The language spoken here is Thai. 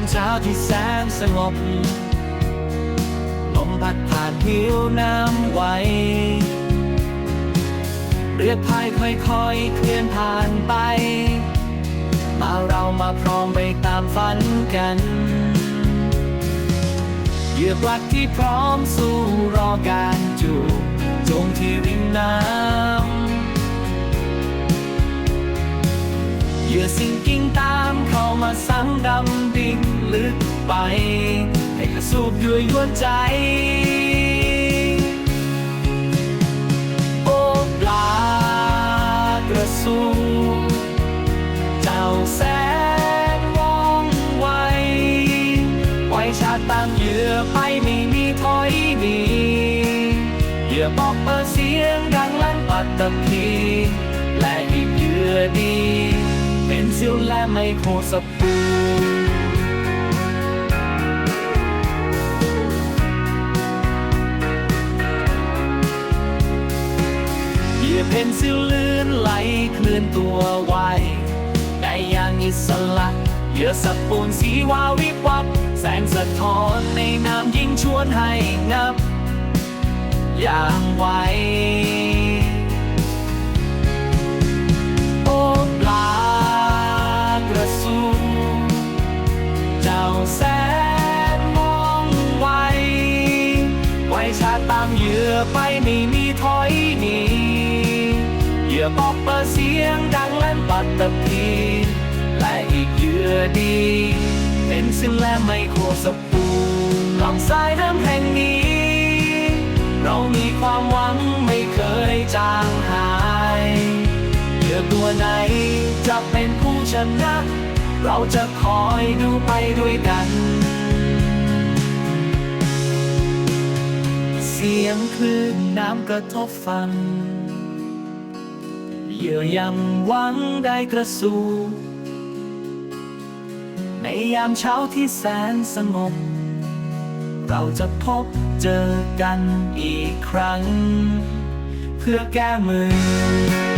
คำเช้าที่แสนสงบ ลมพัดผ่านผิวน้ำไหว เรือพายค่อยๆเคลื่อนผ่านไป มาเรามาพร้อมไปตามฝันกันเหยื่อปลักที่พร้อมสู้รอการจูบจงที่ริมน้ำเหยื่อสิ่งกิ่งตามเข้ามาสังดำ ลึกไป ให้กระสูบด้วยดวงใจ โอ้ปลากระสูเจ้าแสนว่องไวปล่อยชาตามเหยื่อไปไม่มีถอยหนีเหยื่อบอกเปิดเสียงดังลั่นปัตตภีและอีกเหยื่อดี เป็นซิลและไม่โคสปู เหยื่อเพนซิลลื่นไหลเคลื่อนตัวไวได้อย่างอิสระเหยื่อสับปูนสีวาวิบวับ แสงสะท้อนในน้ำยิ่งชวนให้งับ อย่างไวโอ้ปลากระสูเจ้าแสนมองไวไวชาตามเหยื่อไปไม่มีถอยหนี ยื่อบอกเปิดเสียงดังลั่นปัตตภีและอีกเหยื่อดี เป็นสิ้นและไม่โคสปูลำสายน้ำแห่งนี้ เรามีความหวังไม่เคยจางหายเหยื่อตัวไหนจะเป็นผู้ชนะ เราจะคอยดูไปด้วยกัน เสียงคลื่นน้ำกระทบฟัง เยื่อยำหวังได้กระสูในยามเช้าที่แสนสงบ เราจะพบเจอกันอีกครั้ง เพื่อแก้มือ